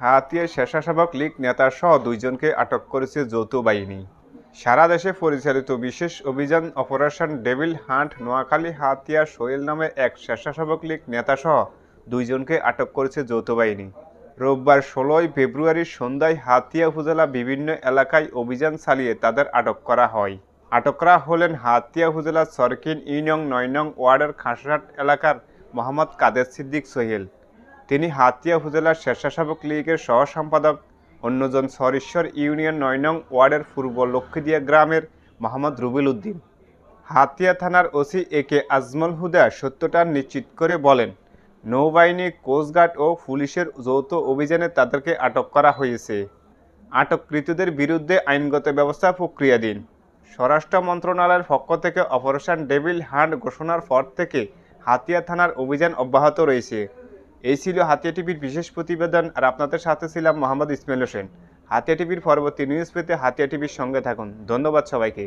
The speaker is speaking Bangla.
হাতিয়া স্বেচ্ছাসেবক লীগ নেতা সহ দুইজনকে আটক করেছে যৌথ বাহিনী। সারা দেশে পরিচালিত বিশেষ অভিযান operation devil hunt Noakhali Hatiya Sohel নামে এক স্বেচ্ছাসেবক লীগ নেতা সহ দুইজনকে আটক করেছে যৌথ বাহিনী। রোববার ষোলোই ফেব্রুয়ারি সন্ধ্যায় হাতিয়া উপজেলা বিভিন্ন এলাকায় অভিযান চালিয়ে তাদের আটক করা হয়। আটকরা হলেন হাতিয়া উপজেলার সরকিন ইউনিয়ন নয় নং ওয়ার্ডের খাসরাট এলাকার মোহাম্মদ কাদের সিদ্দিক সোহেল। তিনি হাতিয়া উপজেলার স্বেচ্ছাসেবক লীগের সহ সম্পাদক অন্যজন সরেশ্বর ইউনিয়ন নয় নং ওয়ার্ডের পূর্ব লক্ষ্মীদিয়া গ্রামের মোহাম্মদ রুবিল উদ্দিন। হাতিয়া থানার ওসি এ কে আজমল হুদা সত্যটা নিশ্চিত করে বলেন, নৌবাহিনী কোস্টগার্ড ও পুলিশের যৌথ অভিযানে তাদেরকে আটক করা হয়েছে। আটককৃতদের বিরুদ্ধে আইনগত ব্যবস্থা প্রক্রিয়াধীন। স্বরাষ্ট্র মন্ত্রণালয়ের পক্ষ থেকে অপারেশন ডেভিল হান্ট ঘোষণার পর থেকে হাতিয়া থানার অভিযান অব্যাহত রয়েছে। এই ছিল হাতিয়া টিভির বিশেষ প্রতিবেদন, আর আপনাদের সাথে ছিলাম মোহাম্মদ ইসমাইল হোসেন। হাতিয়া টিভির পরবর্তী নিউজ পেতে হাতিয়া টিভির সঙ্গে থাকুন। ধন্যবাদ সবাইকে।